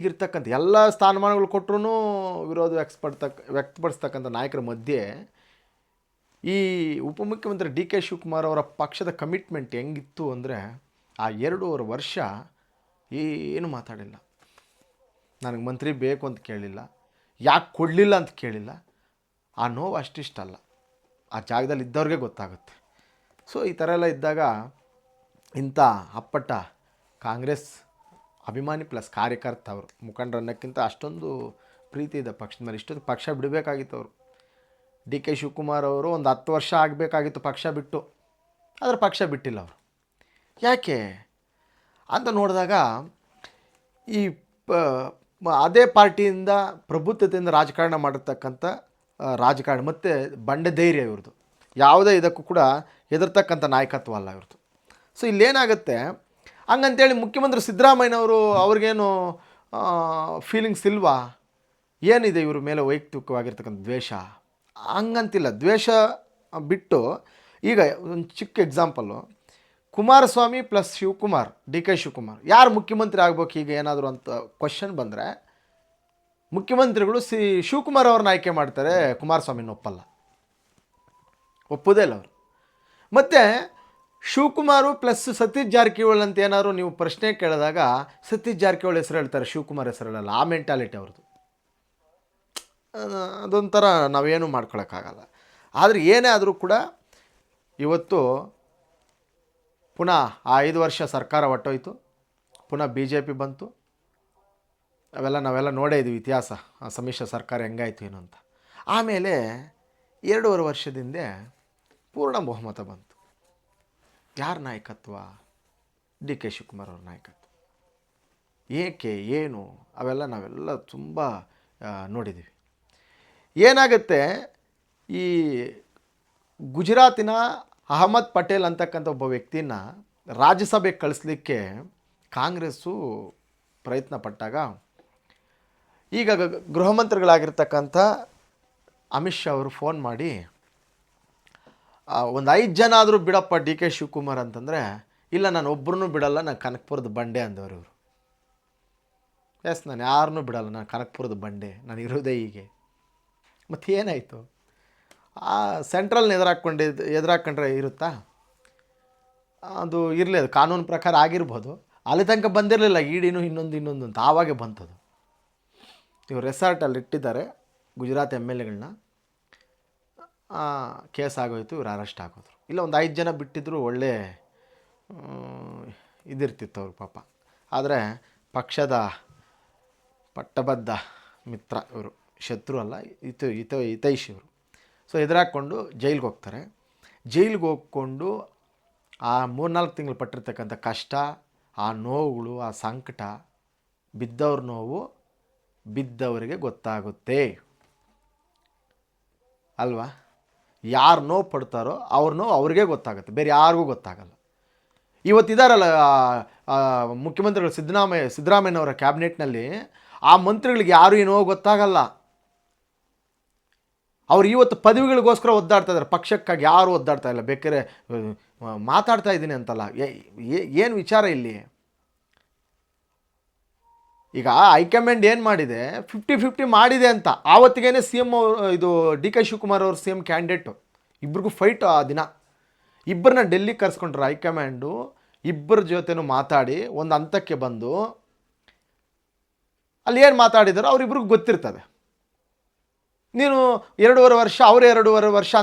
ಈಗಿರ್ತಕ್ಕಂಥ ಎಲ್ಲ ಸ್ಥಾನಮಾನಗಳು ಕೊಟ್ಟರು ವಿರೋಧ ವ್ಯಕ್ತಪಡ್ತಕ್ಕ ವ್ಯಕ್ತಪಡಿಸ್ತಕ್ಕಂಥ ನಾಯಕರ ಮಧ್ಯೆ ಈ ಉಪಮುಖ್ಯಮಂತ್ರಿ ಡಿ ಕೆ ಶಿವಕುಮಾರ್ ಅವರ ಪಕ್ಷದ ಕಮಿಟ್ಮೆಂಟ್ ಹೆಂಗಿತ್ತು ಅಂದರೆ ಆ ಎರಡೂವರೆ ವರ್ಷ ಏನು ಮಾತಾಡಿಲ್ಲ. ನನಗೆ ಮಂತ್ರಿ ಬೇಕು ಅಂತ ಕೇಳಿಲ್ಲ. ಯಾಕೆ ಕೊಡಲಿಲ್ಲ ಅಂತ ಕೇಳಿಲ್ಲ. ಆ ನೋವು ಅಷ್ಟಿಷ್ಟಲ್ಲ ಆ ಜಾಗದಲ್ಲಿ ಇದ್ದವ್ರಿಗೆ ಗೊತ್ತಾಗುತ್ತೆ. ಸೊ ಈ ಥರ ಎಲ್ಲ ಇದ್ದಾಗ ಇಂಥ ಅಪ್ಪಟ ಕಾಂಗ್ರೆಸ್ ಅಭಿಮಾನಿ ಪ್ಲಸ್ ಕಾರ್ಯಕರ್ತ ಅವರು ಮುಖಂಡರನ್ನಕ್ಕಿಂತ ಅಷ್ಟೊಂದು ಪ್ರೀತಿ ಇದೆ ಪಕ್ಷದ ಮೇಲೆ. ಇಷ್ಟೊಂದು ಪಕ್ಷ ಬಿಡಬೇಕಾಗಿತ್ತು ಅವರು. ಡಿ ಕೆ ಶಿವಕುಮಾರ್ ಅವರು ಒಂದು ಹತ್ತು ವರ್ಷ ಆಗಬೇಕಾಗಿತ್ತು ಪಕ್ಷ ಬಿಟ್ಟು. ಆದರೆ ಪಕ್ಷ ಬಿಟ್ಟಿಲ್ಲ ಅವರು. ಯಾಕೆ? ಅಂತ ನೋಡಿದಾಗ ಈ ಪ ಅದೇ ಪಾರ್ಟಿಯಿಂದ ಪ್ರಭುತ್ವದಿಂದ ರಾಜಕಾರಣ ಮಾಡಿರ್ತಕ್ಕಂಥ ರಾಜಕಾರಣ ಮತ್ತು ಬಂಡೆ ಧೈರ್ಯ ಇವ್ರದ್ದು. ಯಾವುದೇ ಇದಕ್ಕೂ ಕೂಡ ಹೆದರ್ತಕ್ಕಂಥ ನಾಯಕತ್ವ ಅಲ್ಲ ಇವ್ರದ್ದು. ಸೊ ಇಲ್ಲೇನಾಗುತ್ತೆ? ಹಂಗಂತೇಳಿ ಮುಖ್ಯಮಂತ್ರಿ ಸಿದ್ದರಾಮಯ್ಯನವರು ಅವ್ರಿಗೇನು ಫೀಲಿಂಗ್ಸ್ ಇಲ್ವಾ? ಏನಿದೆ ಇವ್ರ ಮೇಲೆ ವೈಯಕ್ತಿಕವಾಗಿರ್ತಕ್ಕಂಥ ದ್ವೇಷ? ಹಂಗಂತಿಲ್ಲ. ದ್ವೇಷ ಬಿಟ್ಟು, ಈಗ ಒಂದು ಚಿಕ್ಕ example Kumaraswamy plus Shivakumar, D K Shivakumar. ಯಾರು ಮುಖ್ಯಮಂತ್ರಿ ಆಗ್ಬೇಕು ಈಗ ಏನಾದರೂ ಅಂತ ಕ್ವಶನ್ ಬಂದರೆ, ಮುಖ್ಯಮಂತ್ರಿಗಳು ಸಿ, ಶಿವಕುಮಾರ್ ಅವ್ರನ್ನ ಆಯ್ಕೆ ಮಾಡ್ತಾರೆ ಕುಮಾರಸ್ವಾಮಿನ ಒಪ್ಪಲ್ಲ. ಒಪ್ಪೋದೇ ಇಲ್ಲ ಅವರು. ಮತ್ತು ಶಿವಕುಮಾರು ಪ್ಲಸ್ ಸತೀಶ್ ಜಾರಕಿಹೊಳಿ ಅಂತ ಏನಾದ್ರು ನೀವು ಪ್ರಶ್ನೆ ಕೇಳಿದಾಗ ಸತೀಶ್ ಜಾರಕಿಹೊಳಿ ಹೆಸರು ಹೇಳ್ತಾರೆ, ಶಿವಕುಮಾರ್ ಹೆಸರು ಹೇಳಲ್ಲ, ಆ ಮೆಂಟಾಲಿಟಿ ಅವ್ರದ್ದು. ಅದೊಂಥರ ನಾವೇನು ಮಾಡ್ಕೊಳಕ್ಕಾಗಲ್ಲ. ಆದರೆ ಏನೇ ಆದರೂ ಕೂಡ ಇವತ್ತು ಪುನಃ ಆ ಐದು ವರ್ಷ ಸರ್ಕಾರ ಹೊಟ್ಟೋಯ್ತು ಪುನಃ ಬಿ ಜೆ ಪಿ ಬಂತು. ಅವೆಲ್ಲ ನಾವೆಲ್ಲ ನೋಡೇ ಇದ್ದೀವಿ ಇತಿಹಾಸ, ಆ ಸಮ್ಮಿಶ್ರ ಸರ್ಕಾರ ಹೆಂಗಾಯ್ತು ಏನು ಅಂತ. ಆಮೇಲೆ ಎರಡೂವರೆ ವರ್ಷದಿಂದ ಪೂರ್ಣ ಬಹುಮತ ಬಂತು. ಯಾರ ನಾಯಕತ್ವ? ಡಿ ಕೆ ಶಿವಕುಮಾರ್ ಅವ್ರ ನಾಯಕತ್ವ. ಏಕೆ, ಏನು, ಅವೆಲ್ಲ ನಾವೆಲ್ಲ ತುಂಬ ನೋಡಿದ್ದೀವಿ ಏನಾಗುತ್ತೆ, ಈ ಗುಜರಾತಿನ ಅಹಮದ್ ಪಟೇಲ್ ಅಂತಕ್ಕಂಥ ಒಬ್ಬ ವ್ಯಕ್ತಿನ ರಾಜ್ಯಸಭೆಗೆ ಕಳಿಸ್ಲಿಕ್ಕೆ ಕಾಂಗ್ರೆಸ್ಸು ಪ್ರಯತ್ನ ಪಟ್ಟಾಗ, ಈಗ ಗೃಹ ಮಂತ್ರಿಗಳಾಗಿರ್ತಕ್ಕಂಥ ಅಮಿತ್ ಶಾ ಅವರು ಫೋನ್ ಮಾಡಿ ಒಂದು ಐದು ಜನ ಆದರೂ ಬಿಡಪ್ಪ ಡಿ ಕೆ ಶಿವಕುಮಾರ್ ಅಂತಂದರೆ, ಇಲ್ಲ, ನಾನು ಒಬ್ಬರನ್ನೂ ಬಿಡಲ್ಲ, ನಾನು ಕನಕಪುರದ ಬಂಡೆ ಅಂದವರು ಇವರು. ಎಸ್ ನಾನು ಯಾರನ್ನೂ ಬಿಡಲ್ಲ, ನಾನು ಕನಕಪುರದ ಬಂಡೆ, ನಾನು ಇರೋದೇ ಹೀಗೆ. ಮತ್ತು ಏನಾಯಿತು? ಆ ಸೆಂಟ್ರಲ್ನ ಎದುರಾಕೊಂಡಿದ್ದು ಎದುರಾಕೊಂಡ್ರೆ ಇರುತ್ತಾ? ಅದು ಇರಲಿ, ಅದು ಕಾನೂನು ಪ್ರಕಾರ ಆಗಿರ್ಬೋದು. ಅಲ್ಲಿ ತನಕ ಬಂದಿರಲಿಲ್ಲ ಈಡಿನೂ ಇನ್ನೊಂದು ಇನ್ನೊಂದು ಅಂತ ಆವಾಗೆ ಬಂತದು. ಇವರು ರೆಸಾರ್ಟಲ್ಲಿ ಇಟ್ಟಿದ್ದಾರೆ, ಗುಜರಾತ್ ಎಂ ಎಲ್ ಎಗಳನ್ನ ಕೇಸ್ ಆಗೋಯ್ತು, ಇವ್ರು ಅರೆಸ್ಟ್ ಆಗೋದ್ರು ಇಲ್ಲ, ಒಂದು ಐದು ಜನ ಬಿಟ್ಟಿದ್ರು, ಒಳ್ಳೆ ಇದಿರ್ತಿತ್ತು ಅವ್ರ ಪಾಪ. ಆದರೆ ಪಕ್ಷದ ಪಟ್ಟಬದ್ಧ ಮಿತ್ರ ಇವರು. ಶತ್ರು ಅಲ್ಲ ಇತ ಇತ ಹಿತೈಷಿ ಇವರು. ಸೊ ಎದುರಾಕೊಂಡು ಜೈಲಿಗೆ ಹೋಗ್ತಾರೆ. ಜೈಲಿಗೆ ಹೋಗ್ಕೊಂಡು ಆ ಮೂರ್ನಾಲ್ಕು ತಿಂಗಳು ಪಟ್ಟಿರ್ತಕ್ಕಂಥ ಕಷ್ಟ, ಆ ನೋವುಗಳು, ಆ ಸಂಕಟ ಬಿದ್ದವ್ರ ನೋವು ಬಿದ್ದವರಿಗೆ ಗೊತ್ತಾಗುತ್ತೆ. ಅಲ್ವಾ? ಯಾರು ನೋವು ಪಡ್ತಾರೋ ಅವ್ರ ನೋವು ಅವ್ರಿಗೆ ಗೊತ್ತಾಗುತ್ತೆ. ಬೇರೆ ಯಾರಿಗೂ ಗೊತ್ತಾಗಲ್ಲ. ಇವತ್ತಿದಾರಲ್ಲ ಮುಖ್ಯಮಂತ್ರಿಗಳು ಸಿದ್ದರಾಮಯ್ಯ, ಸಿದ್ದರಾಮಯ್ಯನವರ ಕ್ಯಾಬಿನೆಟ್ನಲ್ಲಿ ಆ ಮಂತ್ರಿಗಳಿಗೆ ಯಾರು ಏನೋ ಗೊತ್ತಾಗಲ್ಲ. ಅವ್ರು ಇವತ್ತು ಪದವಿಗಳಿಗೋಸ್ಕರ ಒದ್ದಾಡ್ತಾ ಇದ್ದಾರೆ ಪಕ್ಷಕ್ಕಾಗಿ ಯಾರು ಒದ್ದಾಡ್ತಾ ಇಲ್ಲ. ಬೇಕಾದ್ರೆ ಮಾತಾಡ್ತಾ ಇದ್ದೀನಿ ಅಂತಲ್ಲ. ಏನು ವಿಚಾರ ಇಲ್ಲಿ? ಈಗ ಹೈಕಮಾಂಡ್ ಏನು ಮಾಡಿದೆ? ಫಿಫ್ಟಿ ಫಿಫ್ಟಿ ಮಾಡಿದೆ ಅಂತ. ಆವತ್ತಿಗೇನೆ ಸಿ ಎಂ ಅವರು, ಇದು ಡಿ ಕೆ ಶಿವಕುಮಾರ್ ಅವರು ಸಿ ಎಂ ಕ್ಯಾಂಡಿಡೇಟು ಇಬ್ರಿಗೂ ಫೈಟ್ ಆ ದಿನ. ಇಬ್ಬರನ್ನ ಡೆಲ್ಲಿ ಕರ್ಸ್ಕೊಂಡ್ರು ಹೈಕಮಾಂಡು ಇಬ್ಬರ ಜೊತೆನೂ ಮಾತಾಡಿ, ಒಂದು ಹಂತಕ್ಕೆ ಬಂದು, ಅಲ್ಲಿ ಏನು ಮಾತಾಡಿದಾರೋ ಅವ್ರಿಬ್ರಿಗೂ ಗೊತ್ತಿರ್ತದೆ. ನೀನು ಎರಡೂವರೆ ವರ್ಷ, ಅವರು ಎರಡೂವರೆ ವರ್ಷ